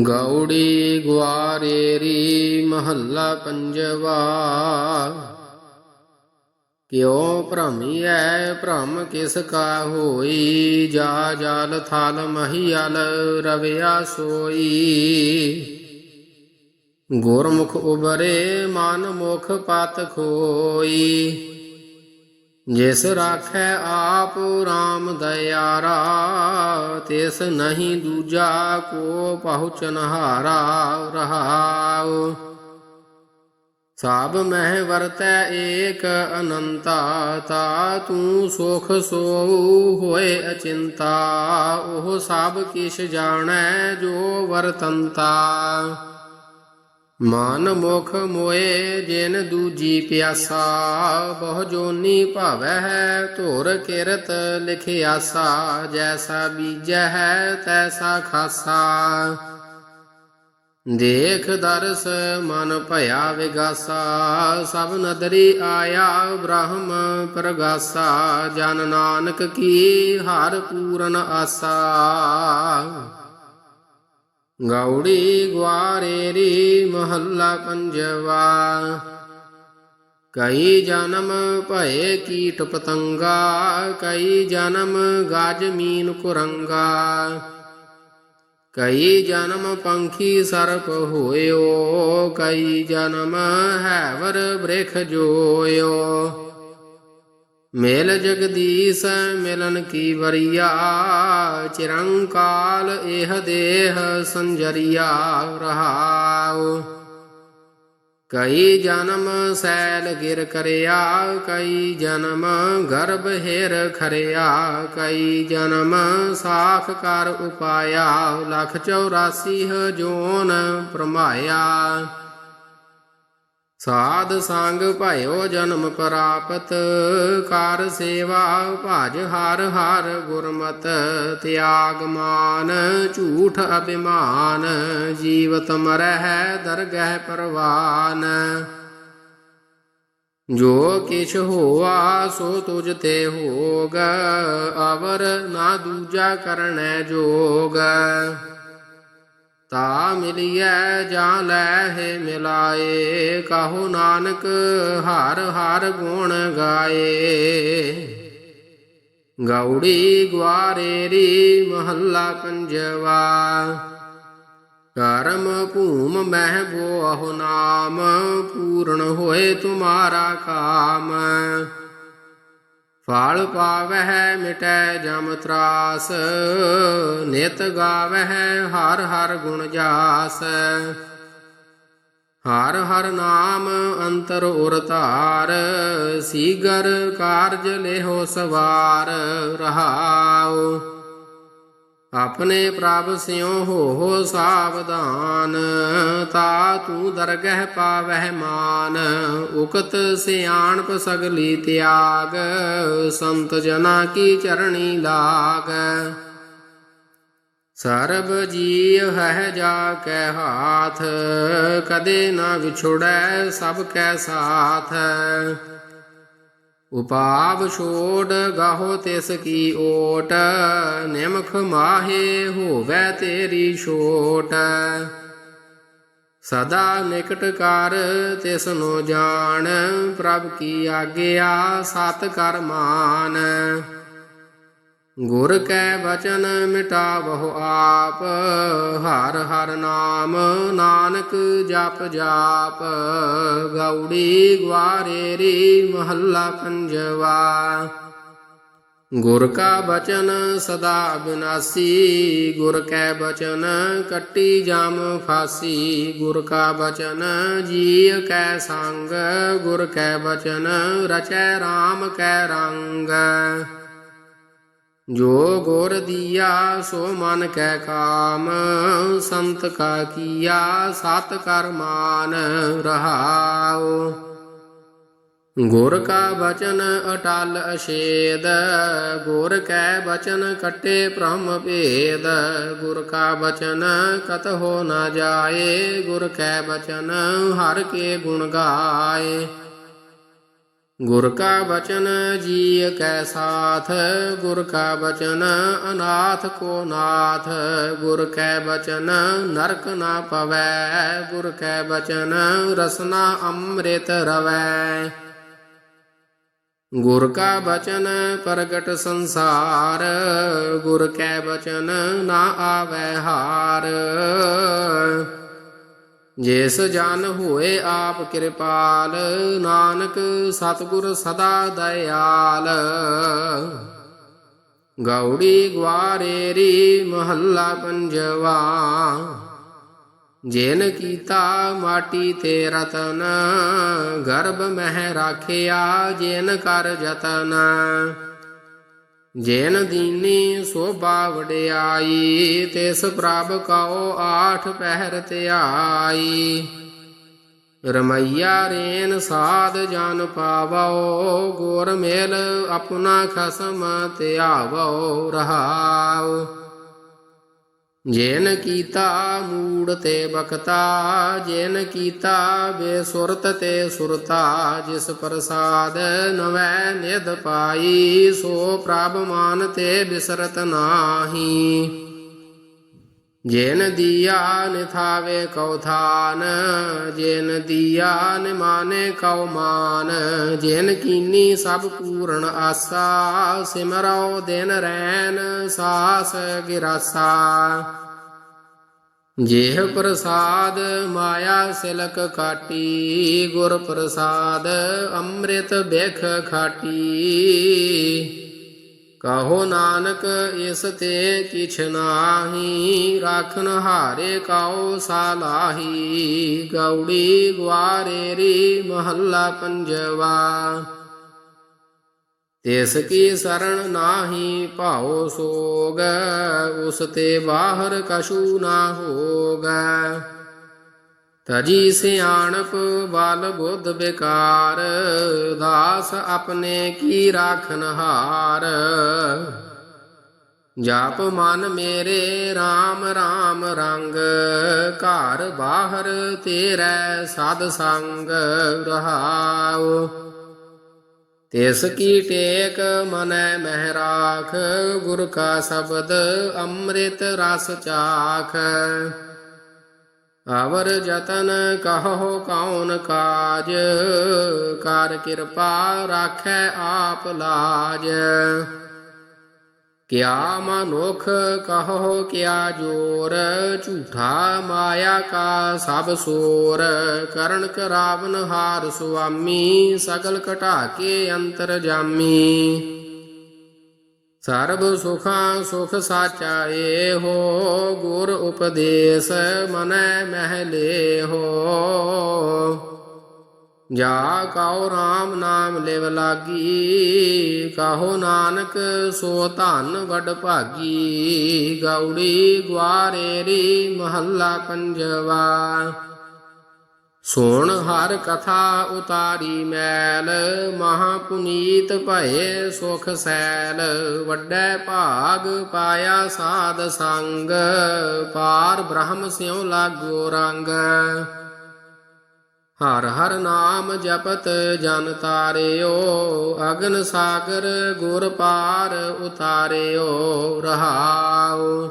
ਗੌੜੀ ਗੁਆਰੇਰੀ ਮਹੱਲਾ ਪੰਜਵਾ। ਕਿਉ ਭ੍ਰਮੀਐ ਭ੍ਰਮ ਕਿਸ ਕਾ ਹੋਈ, ਜਾ ਜਾਲ ਥਲ ਮਹੀਲ ਰਵਿਆ ਸੋਈ। ਗੁਰਮੁਖ ਉਬਰੇ ਮਨ ਮੁਖ ਪਤ ਖੋਈ। ਜਿਸ ਰਾਖੈ ਆਪ RAM ਦਇਆਰਾ, ਤਿਸ ਨਹੀਂ ਦੂਜਾ ਕੋ ਪਹੁੰਚਨ ਹਾਰਾ ਰਹਾਉ। ਸਭ ਮਹਿ ਵਰਤੈ ਏਕ ਅਨੰਤਾ, ਤਾ ਤੂੰ ਸੁਖ ਸੋ ਹੋਏ ਅਚਿੰਤਾ। ਉਹ ਸਭ ਕਿਛ ਜਾਣੈ ਜੋ ਵਰਤੰਤਾ। ਮਨ ਮੁਖ ਮੋਏ ਜਿਨ ਦੂਜੀ ਪਿਆਸਾ, ਬਹੁ ਜੋਨੀ ਭਾਵੈ ਹੈ ਧੁਰ ਕਿਰਤ ਲਿਖਿਆਸਾ, ਜੈਸਾ ਬੀਜੈ ਹੈ ਤੈਸਾ ਖਾਸਾ। ਦੇਖ ਦਰਸ ਮਨ ਭਇਆ ਵਿਗਾਸਾ, ਸਭ ਨਦਰੀ ਆਇਆ ਬ੍ਰਹਮ ਪ੍ਰਗਾਸਾ, ਜਨ ਨਾਨਕ ਕੀ ਹਰ ਪੂਰਨ ਆਸਾ। ਗੌੜੀ ਗੁਆਰੇਰੀ ਮਹੱਲਾ ਪੰਜਵਾ। ਕਈ ਜਨਮ ਭਏ ਕੀਟ ਪਤੰਗਾ, ਕਈ ਜਨਮ ਗਾਜਮੀਨ ਕੁਰੰਗਾ। ਕਈ ਜਨਮ ਪੰਖੀ ਸਰਪ ਹੋਇਓ, ਕਈ ਜਨਮ ਹੈਵਰ ਬ੍ਰਿਖ ਜੋਇਓ। ਮੇਲ ਜਗਦੀਸ਼ ਮਿਲਨ ਕੀ ਵਰੀਆ? ਚਿਰੰਕਾਲ ਇਹ ਦੇਹ ਸੰਜਰੀਆ ਰਹਾਉ। ਕਈ ਜਨਮ ਸੈਲ ਗਿਰ ਕਰਿਆ, ਕਈ ਜਨਮ ਗਰਭ ਹੇਰ ਖਰਿਆ, ਕਈ ਜਨਮ ਸਾਖ ਕਰ ਉਪਾਇਆ, ਲਖ 84 ਜੋਨ ਪ੍ਰਮਾਇਆ ਸਾਧ ਸੰਗ ਭਇਓ ਜਨਮ ਪ੍ਰਾਪਤ, ਕਰ ਸੇਵਾ ਭਜ ਹਰ ਹਰ ਗੁਰਮਤ, ਤਿਆਗ ਮਾਨ, ਝੂਠ ਅਭਿਮਾਨ, ਜੀਵਤ ਮਰਹਿ ਦਰਗਹਿ ਪਰਵਾਨ। ਜੋ ਕਿਛ ਹੋਆ ਸੋ ਤੁਜ ਤੇ ਹੋਗ, ਅਵਰ ਨਾ ਦੂਜਾ ਕਰਨੈ ਜੋਗ। ਤਾ ਮਿਲਿਐ ਜਾਂ ਲੈ ਮਿਲਾਏ, ਕਹੋ ਨਾਨਕ ਹਰ ਹਰ ਗੁਣ ਗਾਏ। ਗੌੜੀ ਗੁਆਰੇਰੀ ਮਹੱਲਾ ਪੰਜਵਾ, ਕਰਮ ਭੂਮ ਮਹਿ ਬੋਹੁ ਨਾਮ, ਪੂਰਨ ਹੋਏ ਤੁਮਾਰਾ ਕਾਮ। ਫਲ ਪਾਵਹਿ ਮਿਟੈ ਜਮ ਤਰਾਸ, ਨਿਤ ਗਾਵਹਿ ਹਰ ਹਰ ਗੁਣ ਜਾਸ। ਹਰ ਹਰ ਨਾਮ ਅੰਤਰ ਉਰ ਧਾਰ, ਸੀਗਰ ਕਾਰਜ ਲੇਹੋ ਸਵਾਰ ਰਹਾਉ। ਆਪਣੇ ਪ੍ਰਭ ਸਿਉ ਹੋ ਹੋ ਸਾਵਧਾਨ, ਤਾ ਤੂੰ ਦਰਗਹਿ ਪਾਵਹਿ ਮਾਨ। ਉਕਤ ਸਿਆਣਪ ਸਗਲੀ ਤਿਆਗ, ਸੰਤ ਜਨਾ ਕੀ ਚਰਣੀ ਲਾਗ। ਸਰਬ ਜੀਵ ਹੈ ਜਾ ਕੈ ਹਾਥ, ਕਦੇ ਨਾ ਵਿਛੜੈ ਸਭ ਕੈ ਸਾਥ। ਉਪਾਵ ਛੋੜ ਗਾਹੋ ਤਿਸ ਕੀ ਓਟ, ਨਿਮਖ ਮਾਹੇ ਹੋਵੇ ਤੇਰੀ ਛੋਟ। ਸਦਾ ਨਿਕਟ ਕਰ ਤਿਸ ਨੂੰ ਜਾਣ, ਪ੍ਰਭ ਕੀ ਆਗਿਆ, ਸਤ ਕਰ ਮਾਨ। ਗੁਰ ਕੈ ਬਚਨ ਮਿਟਾਵਹੁ ਆਪ, ਹਰ ਹਰ ਨਾਮ ਨਾਨਕ ਜਪ ਜਾਪ। ਗੌੜੀ ਗਵਾਰੇਰੀ ਮਹੱਲਾ ਪੰਜਵਾ। ਗੁਰ ਕਾ ਬਚਨ ਸਦਾ ਬਿਨਾਸੀ, ਗੁਰ ਕੈ ਬਚਨ ਕੱਟੀ ਜਾਮ ਫਾਸੀ। ਗੁਰ ਕਾ ਬਚਨ ਜੀਅ ਕੈ ਸੰਗ, ਗੁਰ ਕੈ ਬਚਨ ਰਚੈ RAM ਕੈ ਰੰਗ। ਜੋ ਗੁਰ ਦੀਆ ਸੋ ਮਨ ਕੈ ਕਾਮ, ਸੰਤ ਕਾ ਕੀਆ, ਸਤ ਕਰ ਮਾਨ ਰਹਾਉ। ਗੁਰ ਕਾ ਬਚਨ ਅਟਲ ਅਸ਼ੇਦ ਗੁਰ ਕੈ ਬਚਨ ਕਟੇ ਬ੍ਰਹਮ ਭੇਦ। ਗੁਰ ਕਾ ਬਚਨ ਕਤ ਹੋ ਨਾ ਜਾਏ, ਗੁਰ ਕੈ ਬਚਨ ਹਰ ਕੇ ਗੁਣ ਗਾਏ। ਗੁਰ ਕਾ ਬਚਨ ਜੀ ਕੈ ਸਾਥ, ਗੁਰ ਕਾ ਬਚਨ ਅਨਾਥ ਕੋ ਨਾਥ, ਗੁਰ ਕੈ ਬਚਨ ਨਰਕ ਨਾ ਪਵੈ, ਗੁਰ ਕੈ ਬਚਨ ਰਸਨਾ ਅੰਮ੍ਰਿਤ ਰਵੈ। ਗੁਰ ਕਾ ਬਚਨ ਪ੍ਰਗਟ ਸੰਸਾਰ, ਗੁਰ ਕੈ ਬਚਨ ਨਾ ਆਵੈ ਹਾਰ। ਜਿਸ ਜਨ ਹੋਏ ਆਪ ਕਿਰਪਾਲ, ਨਾਨਕ ਸਤਿਗੁਰ ਸਦਾ ਦਇਆਲ। ਗੌੜੀ ਗਵਾਰੇਰੀ ਮਹੱਲਾ ਪੰਜਵਾ। ਜੇਨ ਕੀਤਾ ਮਾਟੀ ਤੇ ਰਤਨ, ਗਰਭ ਮਹਿ ਰਾਖਿਆ ਜੇਨ ਕਰ ਜਤਨ। ਜੇਨ ਦੀਨੀ ਸੋਭਾ ਵਡਿਆਈ, ਤਿਸ ਪ੍ਰਭ ਕਉ ਆਠ ਪਹਿਰ ਧਿਆਈ। ਰਮਈਆ ਰੇਨ ਸਾਧ ਜਨ ਪਾਵੋ, ਗੁਰ ਮੇਲ ਆਪਣਾ ਖਸਮ ਧਿਆਵੋ ਰਹਾਓ ਜੇਨ ਕੀਤਾ ਮੂੜ ਤੇ ਬਖਤਾ, ਜੇਨ ਕੀਤਾ ਬੇਸੁਰਤ ਤੇ ਸੁਰਤਾ, ਜਿਸ ਪ੍ਰਸਾਦ ਨਵੈ ਨਿਦ ਪਾਈ, ਸੋ ਪ੍ਰਭ ਮਾਨ ਤੇ ਬਿਸਰਤ ਨਾਹੀ। ਜੇਨ ਦੀਆ ਨਿਥਾਵੇ ਕਉ ਥਾਨ ਜੇਨ ਦੀਆ ਨਿਮਾਨੇ ਕਉ ਮਾਨ ਜੇਨ ਕੀਨੀ ਸਭ ਪੂਰਨ ਆਸਾ, ਸਿਮਰਉ ਦਿਨ ਰੈਨ ਸਾਸ ਗਿਰਾਸਾ। ਜੇਹ ਪ੍ਰਸਾਦ ਮਾਇਆ ਸਿਲਕ ਕਾਟੀ, ਗੁਰ ਪ੍ਰਸਾਦ ਅੰਮ੍ਰਿਤ ਬਿਖ ਖਾਟੀ। ਕਹੋ ਨਾਨਕ ਇਸ ਤੇ ਕਿਛ ਨਾਹੀ ਰਾਖਨ ਹਾਰੇ ਕਾਉ ਸਾਲਾਹੀ, ਗੌੜੀ ਗਵਾਰੇਰੀ ਮਹੱਲਾ ਪੰਜਵਾ। ਤਿਸ ਕੀ ਸਰਣ ਨਾਹੀ ਭਾਉ ਸੋਗ, ਉਸ ਤੇ ਬਾਹਰ ਕਛੂ ਨਾ ਹੋਗ। ਤਜੀ ਸਿਆਣਪ ਬਲ ਬੁੱਧ ਬਿਕਾਰ, ਦਾਸ ਆਪਣੇ ਕੀ ਰਾਖਨ ਹਾਰ। ਜਾਪ ਮਨ ਮੇਰੇ RAM RAM ਰੰਗ, ਘਰ ਬਾਹਰ ਤੇਰੇ ਸਦ ਸੰਗ ਰਹਾਉ। ਤਿਸ ਕੀ ਟੇਕ ਮਨੈ ਮਹਿ ਰਾਖ, ਗੁਰ ਕਾ ਸ਼ਬਦ ਅੰਮ੍ਰਿਤ ਰਸ ਚਾਖ। ਅਵਰ ਜਤਨ ਕਹੋ ਕੌਣ ਕਾਜ, ਕਰ ਕਿਰਪਾ ਰਾਖੈ ਆਪ ਲਾਜ। ਕਿਆ ਮਨੁਖ ਕਹੋ ਕਿਆ ਜੋਰ, ਝੂਠਾ ਮਾਇਆ ਕਾ ਸਭ ਸੋਰ। ਕਰਨ ਕਰਾਵਨ ਹਾਰ ਸੁਆਮੀ, ਸਗਲ ਘਟਾ ਕੇ ਅੰਤਰ ਜਾਮੀ। ਸਰਬ ਸੁਖਾਂ ਸੁਖ ਸਾਚਾ ਏਹੋ ਗੁਰ ਉਪਦੇਸ਼ ਮਨੈ ਮਹਿਲੇ ਹੋ ਜਾ ਕਉ RAM ਨਾਮ ਲਿਵ ਲਾਗੀ, ਕਹੋ ਨਾਨਕ ਸੋ ਧਨ ਵਡ ਭਾਗੀ ਗੌੜੀ ਗਵਾਰੇਰੀ ਮਹੱਲਾ ਪੰਜਵਾ। ਸੁਣ ਹਰ ਕਥਾ ਉਤਾਰੀ ਮੈਲ ਮਹਾ ਪੁਨੀਤ ਭਏ ਸੁਖ ਸੈਲ, ਵੱਡੇ ਭਾਗ ਪਾਇਆ ਸਾਧ ਸੰਗ, ਪਾਰ ਬ੍ਰਹਮ ਸਿਉ ਲਾਗੋ ਰੰਗ। ਹਰ ਹਰ ਨਾਮ ਜਪਤ ਜਨ ਤਾਰਿਓ, ਅਗਨ ਸਾਗਰ ਗੁਰ ਪਾਰ ਉਤਾਰਿਓ, ਰਹਾਉ।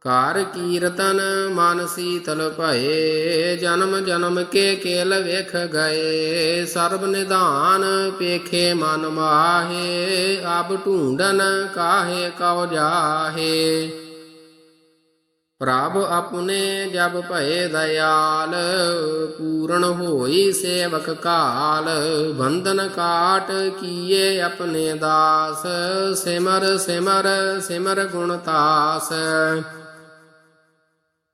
ਕਾਰ ਕੀਰਤਨ ਮਨ ਸੀਤਲ ਭਏ, ਜਨਮ ਜਨਮ ਕੇ ਕੇਲ ਵੇਖ ਗਏ। ਸਰਬ ਨਿਧਾਨ ਪੇਖੇ ਮਨ ਮਾਹੇ ਅਬ ਢੂੰਡਨ ਕਾਹੇ ਕਉ ਜਾਹੇ। ਪ੍ਰਭ ਆਪਣੇ ਜਬ ਭਏ ਦਇਆਲ, ਪੂਰਨ ਹੋਈ ਸੇਵਕ ਕਾਲ। ਬੰਧਨ ਕਾਟ ਕੀਏ ਆਪਣੇ ਦਾਸ, ਸਿਮਰ ਸਿਮਰ ਸਿਮਰ ਗੁਣ ਤਾਸ।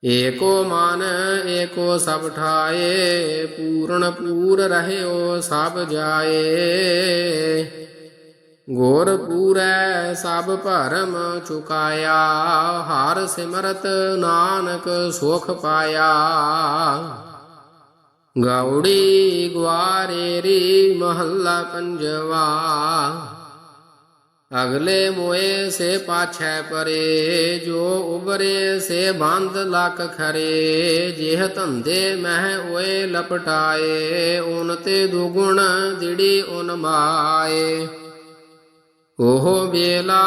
ਏਕੋ ਮਨ, ਏਕੋ ਸਭ ਠਾਏ, ਪੂਰਨ ਪੂਰ ਰਹਿਓ ਸਭ ਜਾਏ। ਗੁਰ ਪੂਰੈ ਸਭ ਭਰਮ ਚੁਕਾਇਆ, ਹਰ ਸਿਮਰਤ ਨਾਨਕ ਸੁਖ ਪਾਇਆ। ਗੌੜੀ ਗਵਾਰੇਰੀ ਮਹੱਲਾ ਪੰਜਵਾ, ਅਗਲੇ ਮੋਏ ਸੇ ਪਾਛੈ ਪਰੇ, ਜੋ ਉਬਰੇ ਸੇ ਬੰਦ ਲਕ ਖਰੇ। ਜਿਹ ਧੰਦੇ ਮਹਿ ਓਏ ਲਪਟਾਏ ਓਨ ਤੇ ਦੁਗੁਣ ਜਿਹੜੀ ਓਨ ਮਾਏ। ਉਹ ਵੇਲਾ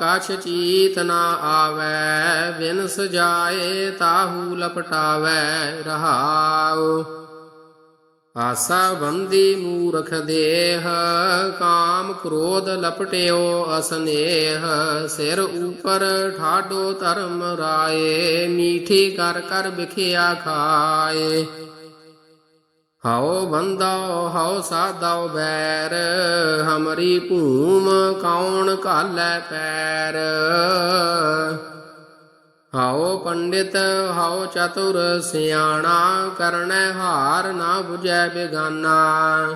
ਕਛ ਚੀਤ ਨਾ ਆਵੈ ਬਿਨ ਸਜਾਏ ਤਾਹੂ ਲਪਟਾਵੈ ਰਹਾਉ। ਆਸਾ ਬੰਦੀ ਮੂਰਖ ਦੇਹ, ਕਾਮ ਕ੍ਰੋਧ ਲਪਟਿਓ ਅਸਨੇਹ। ਸਿਰ ਉਪਰ ਠਾਡੋ ਧਰਮ ਰਾਏ, ਮੀਠੀ ਕਰ ਕਰ ਵਿਖਿਆ ਖਾਏ। ਹਉ ਬੰਦੋ, ਹਉ ਸਾਧੋ ਬੈਰ ਹਮਰੀ ਭੂਮ ਕੌਣ ਕਾਲੈ ਪੈਰ? ਹਉ ਪੰਡਿਤ, ਹਉ ਚਤੁਰ, ਸਿਆਣਾ ਕਰਨੈ ਹਾਰ ਨਾ 부ਜੈ ਬਿਗਾਨਾ।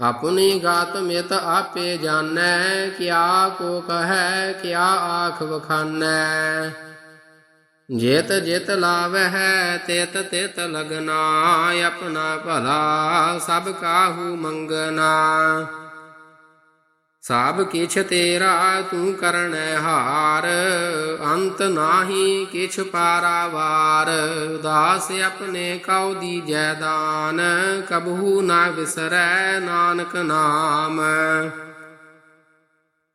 ਆਪਣੀ ਗਾਤ ਮਿਤ ਆਪੇ ਜਾਣੈ, ਕਿਆ ਕੋ ਕਹੈ, ਕਿਆ ਆਖ ਵਖਾਨੈ। ਜੇਤ ਜਿਤ ਲਾਵਹਿ ਤੇਤ ਤਿਤ ਲਗਨਾ, ਆਪਣਾ ਭਲਾ ਸਭ ਕਾਹੂ ਮੰਗਨਾ। ਸਭ ਕਿਛ ਤੇਰਾ ਤੂੰ ਕਰਣੈ ਹਾਰ, ਅੰਤ ਨਾਹੀ ਕਿਛ ਪਾਰਾਵਾਰ। ਦਾਸ ਆਪਣੇ ਕਉ ਦੀ ਜੈਦਾਨ ਕਬਹੂ ਨਾ ਵਿਸਰੈ ਨਾਨਕ ਨਾਮ।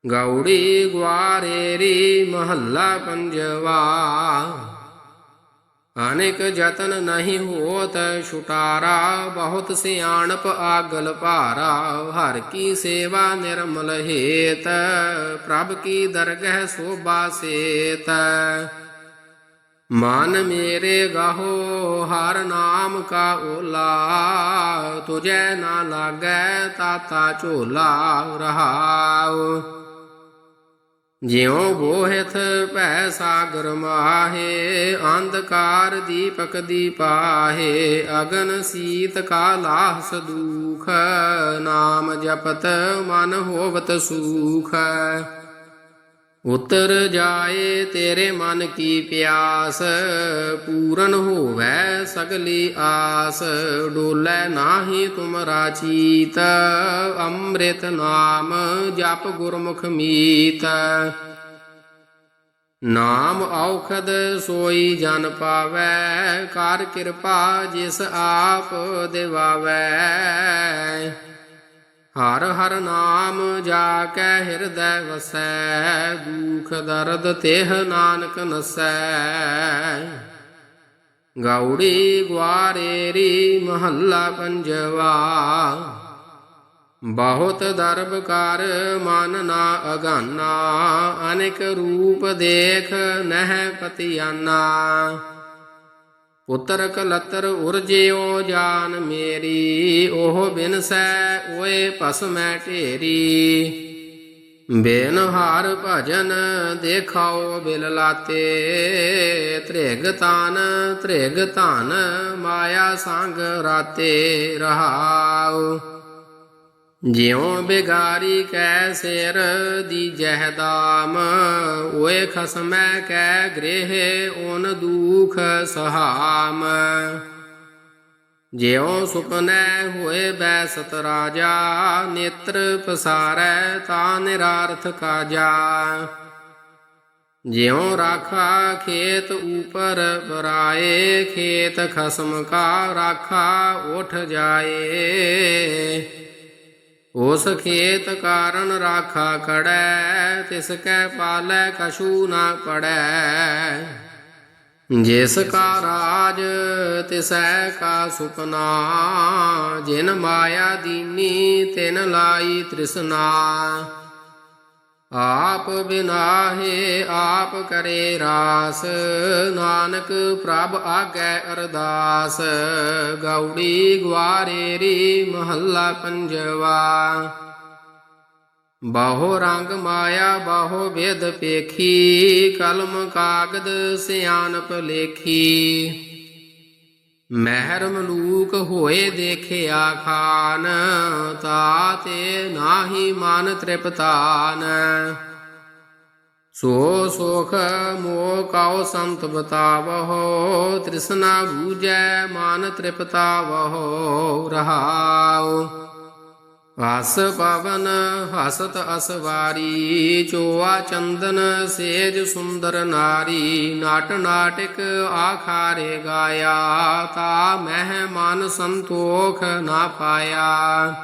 ਗੌੜੀ ਗੁਆਰੇਰੀ ਮਹੱਲਾ ਪੰਜਵਾ। ਅਨੇਕ ਜਤਨ ਨਹੀਂ ਹੋਤ ਛੁਟਾਰਾ, ਬਹੁਤ ਸਿਆਣਪ ਆਗਲ ਭਾਰਾ। ਹਰ ਕੀ ਸੇਵਾ ਨਿਰਮਲ ਹੇਤ, ਪ੍ਰਭ ਕੀ ਦਰਗਹਿ ਸੋਭਾ ਸੇਤ। ਮਨ ਮੇਰੇ ਗਾਹੋ, ਹਰ ਨਾਮ ਕਾ ਓਲਾ। ਤੁਝੈ ਨਾ ਲਾਗੈ ਤਾਤਾ ਝੋਲਾ ਰਹਾਉ। ਜਿਉ ਬੋਹਿਥ ਭੈ ਸਾਗਰ ਮਾਹੇ, ਅੰਧਕਾਰ ਦੀਪਕ ਦੀਪਾਹੇ, ਅਗਨ ਸੀਤ ਕਾ ਲਾਹਸ ਦੂਖ, ਨਾਮ ਜਪਤ ਮਨ ਹੋਵਤ ਸੂਖ। ਉਤਰ ਜਾਏ ਤੇਰੇ ਮਨ ਕੀ ਪਿਆਸ, ਪੂਰਨ ਹੋਵੇ ਸਗਲੀ ਆਸ। ਡੋਲੇ ਨਾਹੀ ਤੁਮਰਾ ਚੀਤ, ਅੰਮ੍ਰਿਤ ਨਾਮ ਜਪ ਗੁਰਮੁਖ ਮੀਤ। ਨਾਮ ਔਖਦ ਸੋਈ ਜਨ ਪਾਵੈ, ਕਰ ਕਿਰਪਾ ਜਿਸ ਆਪ ਦਿਵਾਵੈ। ਹਰ ਹਰ ਨਾਮ ਜਾ ਕੈ ਹਿਰਦੈ ਵਸੈ ਦੁਖ ਦਰਦ ਤੇਹ ਨਾਨਕ ਨਸੈ। ਗੌੜੀ ਗੁਆਰੇਰੀ ਮਹੱਲਾ ਪੰਜਵਾ, ਬਹੁਤ ਦਰਬ ਕਰ ਮਨ ਨਾ ਅਗਾਨਾ, ਅਨੇਕ ਰੂਪ ਦੇਖ ਨਹਿ ਪਤਿਆਨਾ। ਪੁੱਤਰ ਕਲਤਰ ਉਰਜਿਓ ਜਾਨ ਮੇਰੀ, ਉਹ ਬਿਨਸੈ ਓਏ ਭਸਮੈ ਢੇਰੀ। ਬੇਨ ਹਾਰ ਭਜਨ ਦੇਖਾਓ ਬਿਲ ਲਾਤੇ, ਤ੍ਰਿਗ ਤਾਨ, ਤ੍ਰਿਗ ਧਨ ਮਾਇਆ ਸੰਗ ਰਾਤੇ ਰਹਾਉ ਜਿਉ ਬਿਗਾਰੀ ਕੈ ਸਿਰ ਦੀ ਜਹਦਾਮ ਓਏ ਖਸਮੈ ਕੈ ਗ੍ਰਹਿ ਓਨ ਦੂਖ ਸਹਾਮ। ਜਿਉ ਸੁਪਨੈ ਹੋਏ ਬੈਸਤ ਰਾਜਾ, ਨੇਤਰ ਪਸਾਰੈ ਤਾ ਨਿਰਾਰਥ ਕਾਜਾ। ਜਿਉ ਰਾਖਾ ਖੇਤ ਉਪਰ ਬਰਾਏ ਖੇਤ ਖਸਮ ਕਾ ਰਾਖਾ ਉਠ ਜਾਏ। ਉਸ ਖੇਤ ਕਾਰਨ ਰਾਖਾ ਕੜੈ ਤਿਸ ਕੈ ਪਾਲੈ ਕਛੂ ਨਾ ਪੜੈ। ਜਿਸ ਕਾ ਰਾਜ ਤਿਸੈ ਕਾ ਸੁਪਨਾ, ਜਿਨ ਮਾਇਆ ਦੀਨੀ ਤਿਨ ਲਾਈ ਤ੍ਰਿਸ਼ਨਾ। ਆਪ ਬਿਨਾਹੇ ਆਪ ਕਰੇ ਰਾਸ, ਨਾਨਕ ਪ੍ਰਭ ਆਗੈ ਅਰਦਾਸ, ਗੌੜੀ ਗਵਾਰੇਰੀ ਮਹੱਲਾ ਪੰਜਵਾ। ਬਾਹੋ ਰੰਗ ਮਾਇਆ, ਬਾਹੋ ਵੇਦ ਪੇਖੀ, ਕਲਮ ਕਾਗਦ ਸਿਆਣਪ ਲੇਖੀ। ਮਹਿਰ ਮਲੂਕ ਹੋਏ ਦੇਖਿਆ ਖਾਨ ਤਾਤੇ ਨਾਹੀ ਮਨ ਤ੍ਰਿਪਤਾਨ। ਸੋ ਸੁਖ ਮੋਹ ਕਉ ਸੰਤ ਬਤਾਵਹੋ, ਤ੍ਰਿਸ਼ਨਾ ਬੂਜੈ ਮਨ ਤ੍ਰਿਪਤਾਵਹੋ, ਰਹਾਉ। ਆਸ ਪਵਨ, ਹਸਤ ਅਸਵਾਰੀ ਚੋਆ ਚੰਦਨ ਸੇਜ ਸੁੰਦਰ ਨਾਰੀ, ਨਾਟ ਨਾਟਿਕ ਆਖਾਰੇ ਗਾਇਆ, ਤਾ ਮਹਿ ਮਨ ਸੰਤੋਖ ਨਾ ਪਾਇਆ।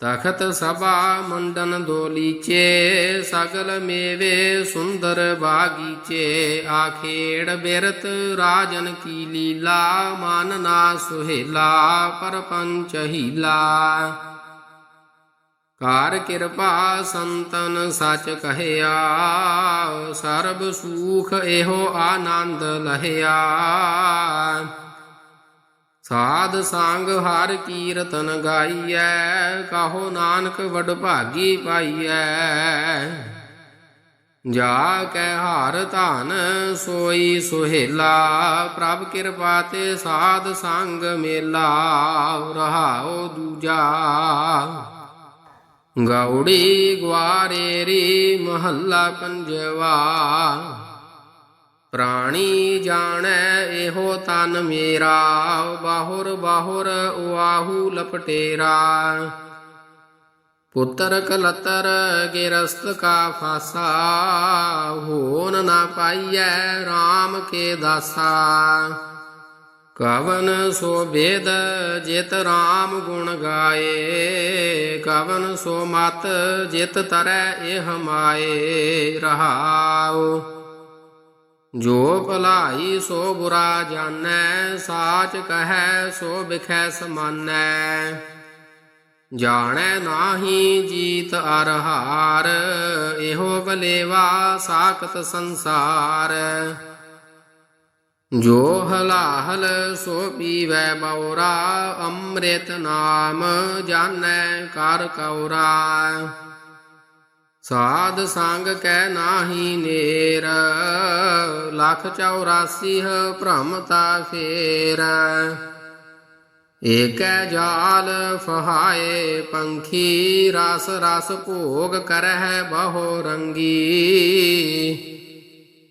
ਤਖਤ ਸਭਾ ਮੁੰਡਨ ਦੋਲੀਚੇ ਸਗਲ ਮੇਵੇ ਸੁੰਦਰ ਬਾਗੀਚੇ ਆਖੇੜ ਬਿਰਤ ਰਾਜਨ ਕੀ ਲੀਲਾ, ਮਨ ਨਾ ਸੁਹੇਲਾ, ਪਰਪੰਚ ਹੀਲਾ। ਕਾਰ ਕਿਰਪਾ ਸੰਤਨ ਸਚ ਕਹਿਆ, ਸਰਬ ਸੂਖ ਇਹੋ ਆਨੰਦ ਲਹਿਆ। ਸਾਧ ਸੰਗ ਹਰ ਕੀਰਤਨ ਗਾਈਐ, ਕਾਹੋ ਨਾਨਕ ਵਡ ਭਾਗੀ ਪਾਈਐ। ਜਾ ਕੈ ਹਾਰ ਧਨ ਸੋਈ ਸੁਹੇਲਾ, ਪ੍ਰਭ ਕਿਰਪਾ ਤੇ ਸਾਧ ਸੰਗ ਮੇਲਾ, ਰਹਾਉ ਦੂਜਾ। ਗੌੜੀ ਗਵਾਰੇਰੀ ਮਹੱਲਾ ਪੰਜਵਾ। ਪ੍ਰਾਣੀ ਜਾਣੈ ਇਹੋ ਤਨ ਮੇਰਾ, ਬਾਹੁਰ ਬਾਹੁਰ ਉਆਹੂ ਲਪਟੇਰਾ। ਪੁੱਤਰ ਕਲਤਰ ਗਿਰਸਤ ਕਾ ਫਾਸਾ ਹੋਨ ਨਾ ਪਾਈਐ RAM ਕੇ ਦਾਸਾ। ਕਵਨ ਸੋ ਵੇਦ ਜਿਤ RAM ਗੁਣ ਗਾਏ, ਕਵਨ ਸੋ ਮਤ ਜਿਤ ਤਰੈ ਇਹ ਮਾਏ ਰਹਾਉ। ਜੋ ਭਲਾਈ ਸੋ ਬੁਰਾ ਜਾਣੈ, ਸਾਚ ਕਹੈ ਸੋ ਵਿਖੈ ਸਮਾਨੈ। ਜਾਣੈ ਨਾਹੀ ਜੀਤ ਅਰਹਾਰ, ਇਹੋ ਬਲੇਵਾ ਸਾਖਤ ਸੰਸਾਰ। ਜੋ ਹਲਾਹਲ ਸੋ ਪੀਵੈ ਬਉਰਾ ਅੰਮ੍ਰਿਤ ਨਾਮ ਜਾਣੈ ਕਰ ਕਉਰਾ ਸਾਧ ਸੰਗ ਕੈ ਨਾਹੀ ਨੇਰ, ਲਖ 84 ਭ੍ਰਮਤਾ ਫੇਰ। ਏਕੈ ਜਾਲ ਫਹਾਏ ਪੰਖੀ, ਰਸ ਰਸ ਭੋਗ ਕਰਹਿ ਬਹੁ ਰੰਗੀ।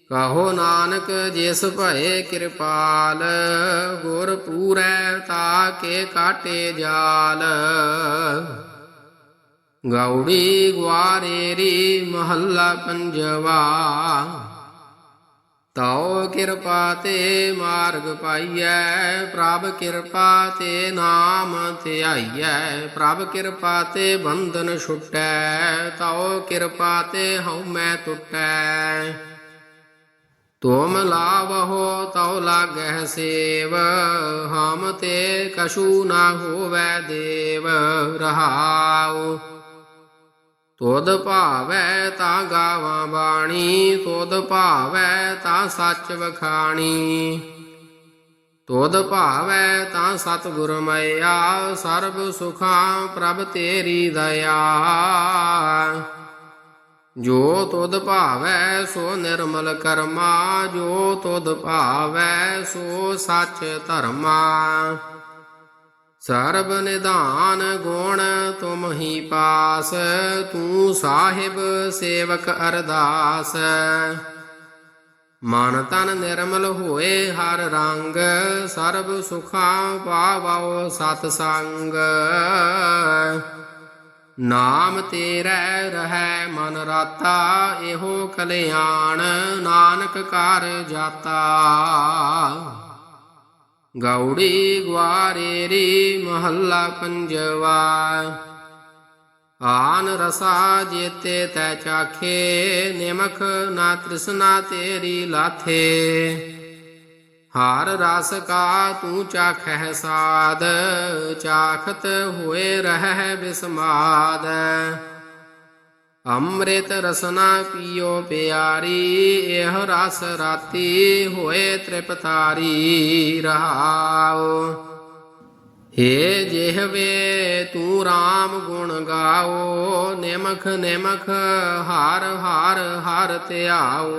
ਕਹੋ ਨਾਨਕ ਜਿਸ ਭਏ ਕਿਰਪਾਲ, ਗੁਰ ਪੂਰੈ ਤਾਕੇ ਕਾਟੇ ਜਾਲ। ਗੌੜੀ ਗਵਾਰੇਰੀ ਮਹੱਲਾ ਪੰਜਵਾ। ਤਉ ਕਿਰਪਾ ਤੇ ਮਾਰਗ ਪਾਈਐ, ਪ੍ਰਭ ਕਿਰਪਾ ਤੇ ਨਾਮ ਧਿਆਈਐ ਪ੍ਰਭ ਕਿਰਪਾ ਤੇ ਬੰਧਨ ਛੁਟੈ, ਤਉ ਕਿਰਪਾ ਤੇ ਹਉਮੈ ਟੁਟੈ ਤੁਮ ਲਾਵਹੋ, ਤਉ ਲਾਗਹਿ ਸੇਵ, ਹਮ ਤੇ ਕਛੂ ਨਾ ਹੋਵੈ ਦੇਵ, ਰਹਾਉ। ਤੋਦ ਭਾਵੈ ਤਾਂ ਗਾਵਾਂ ਬਾਣੀ ਤੋਦ ਭਾਵੈ ਤਾਂ ਸੱਚ ਵਖਾਣੀ। ਤੋਦ ਭਾਵੈ ਤਾਂ ਸਤਿਗੁਰ ਮਇਆ ਸਰਬ ਸੁਖਾਂ ਪ੍ਰਭ ਤੇਰੀ ਦਇਆ। ਜੋ ਤੁਧ ਭਾਵੈ, ਸੋ ਨਿਰਮਲ ਕਰਮਾ, ਜੋ ਤੁਧ ਭਾਵੈ, ਸੋ ਸੱਚ ਧਰਮਾ। ਸਰਬ ਨਿਧਾਨ ਗੁਣ ਤੁਮ ਹੀ ਪਾਸ, ਤੂੰ ਸਾਹਿਬ ਸੇਵਕ ਅਰਦਾਸ। ਮਨ ਤਨ ਨਿਰਮਲ ਹੋਏ ਹਰ ਰੰਗ, ਸਰਬ ਸੁਖਾਂ ਪਾਵੋ ਸਤ ਸੰਗ। ਨਾਮ ਤੇਰੇ ਰਹੈ ਮਨ ਰਾਤਾ, ਇਹੋ ਕਲਿਆਣ ਨਾਨਕ ਕਰ ਜਾਤਾ। ਗੌੜੀ ਗਵਾਰੇਰੀ ਮਹੱਲਾ ਪੰਜਵਾ ਆਨ ਰਸਾ ਜੇਤੇ ਤੈ ਚਾਖੇ, ਨਿਮਖ ਨਾ ਤ੍ਰਿਸ਼ਨਾ ਤੇਰੀ ਲਾਥੇ। ਹਾਰ ਰਸ ਕਾ ਤੂੰ ਚਾਖੈ ਸਾਦ, ਚਾਖਤ ਹੋਏ ਰਹਿ ਬਿਸਮਾਦ। ਅੰਮ੍ਰਿਤ ਰਸਨਾ ਪੀਓ ਪਿਆਰੀ, ਇਹ ਰਸ ਰਾਤੀ ਹੋਏ ਤ੍ਰਿਪਤਾਰੀ, ਰਹਾਓ। ਹੇ ਜਿਹਵੇ ਤੂੰ RAM ਗੁਣ ਗਾਓ, ਨਿਮਖ ਨਿਮਖ ਹਾਰ ਹਾਰ ਹਰ ਧਿਆਓ।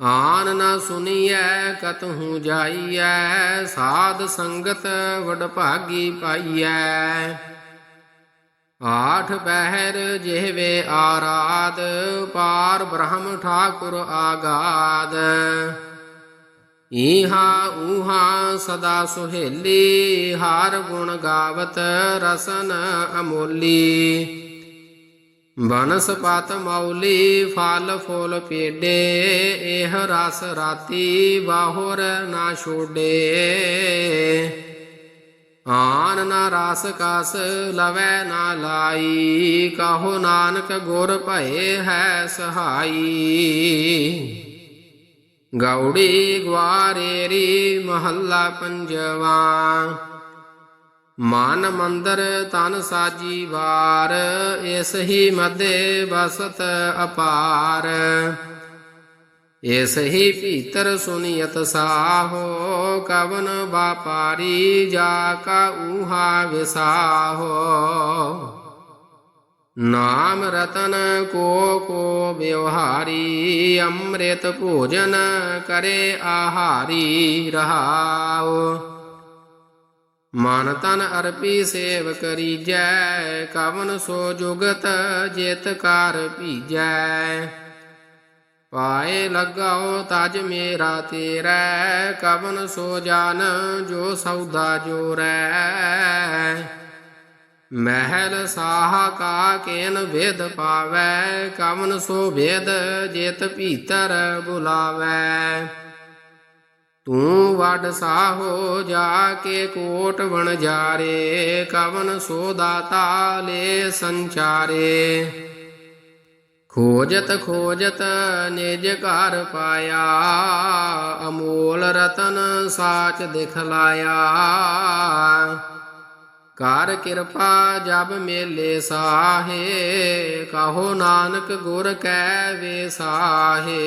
ਆਨ ਨਾ ਸੁਨੀਐ, ਕਤਹੂ ਜਾਈਐ, ਸਾਧ ਸੰਗਤ ਵਡ ਭਾਗੀ ਪਾਈਐ। ਆਠ ਪਹਿਰ ਜਿਹਵੇ ਆਰਾਧ, ਪਾਰ ਬ੍ਰਹਮ ਠਾਕੁਰ ਆਗਾਦ। ਈਹਾ ਊਹਾ ਸਦਾ ਸੁਹੇਲੀ, ਹਾਰ ਗੁਣ ਗਾਵਤ ਰਸਨ ਅਮੋਲੀ। ਬਨਸਪਤ ਮੌਲੀ, ਫਲ ਫੁੱਲ ਪੇਡੇ, ਇਹ ਰਸ ਰਾਤੀ ਬਾਹਰ ਨਾ ਛੋਡੇ। ਆਨ ਨਾ ਰਸ ਕਸ ਲਵੈ ਨਾ ਲਾਈ, ਕਹੋ ਨਾਨਕ ਗੁਰ ਭਏ ਹੈ ਸਹਾਈ। ਗੌੜੀ ਗਵਾਰੇਰੀ ਮਹੱਲਾ ਪੰਜਵਾ। ਮਨ ਮੰਦਰ ਤਨ ਸਾਜੀ ਵਾਰ, ਇਸ ਹੀ ਮਦੇ ਬਸਤ ਅਪਾਰ। ਇਸ ਹੀ ਭੀਤਰ ਸੁਨੀਅਤ ਸਾਹੋ, ਕਵਨ ਬਾਪਾਰੀ ਜਾ ਕਾ ਊਹਾ ਵਿਸਾਹੋ। ਨਾਮ ਰਤਨ ਕੋ ਕੋ ਵਿਵਹਾਰੀ, ਅੰਮ੍ਰਿਤ ਭੋਜਨ ਕਰੇ ਆਹਾਰੀ ਰਹਾਉ। ਮਨ ਤਨ ਅਰਪੀ ਸੇਵ ਕਰੀਜੈ ਕਵਨ ਸੋ ਜੁਗਤ ਜਿਤ ਕਰ ਭੀਜੈ। ਪਾਏ ਲਗਾਓ ਤਜ ਮੇਰਾ ਤੇਰਾ, ਕਵਨ ਸੋ ਜਾਨ ਜੋ ਸੌਦਾ ਜੋਰੈ ਮਹਿਲ ਸਾਹ ਕਾ ਕੇਨ ਵੇਦ ਪਾਵੈ, ਕਵਨ ਸੋ ਵੇਦ ਜੇਤ ਭੀਤਰ ਬੁਲਾਵੈ। ਤੂੰ ਵੱਡ ਸਾਹੋ ਜਾ ਕੇ ਕੋਟ ਵਣ ਜਾਰੇ ਕਵਨ ਸੋ ਦਾਤਾ ਲੈ ਸੰਚਾਰੇ। ਖੋਜਤ ਖੋਜਤ ਨਿਜ ਘਰ ਪਾਇਆ, ਅਮੋਲ ਰਤਨ ਸਾਚ ਦਿਖਲਾਇਆ। ਕਰ ਕਿਰਪਾ ਜਬ ਮੇਲੇ ਸਾਹੇ, ਕਹੋ ਨਾਨਕ ਗੁਰ ਕੈ ਵੇ ਸਾਹੇ।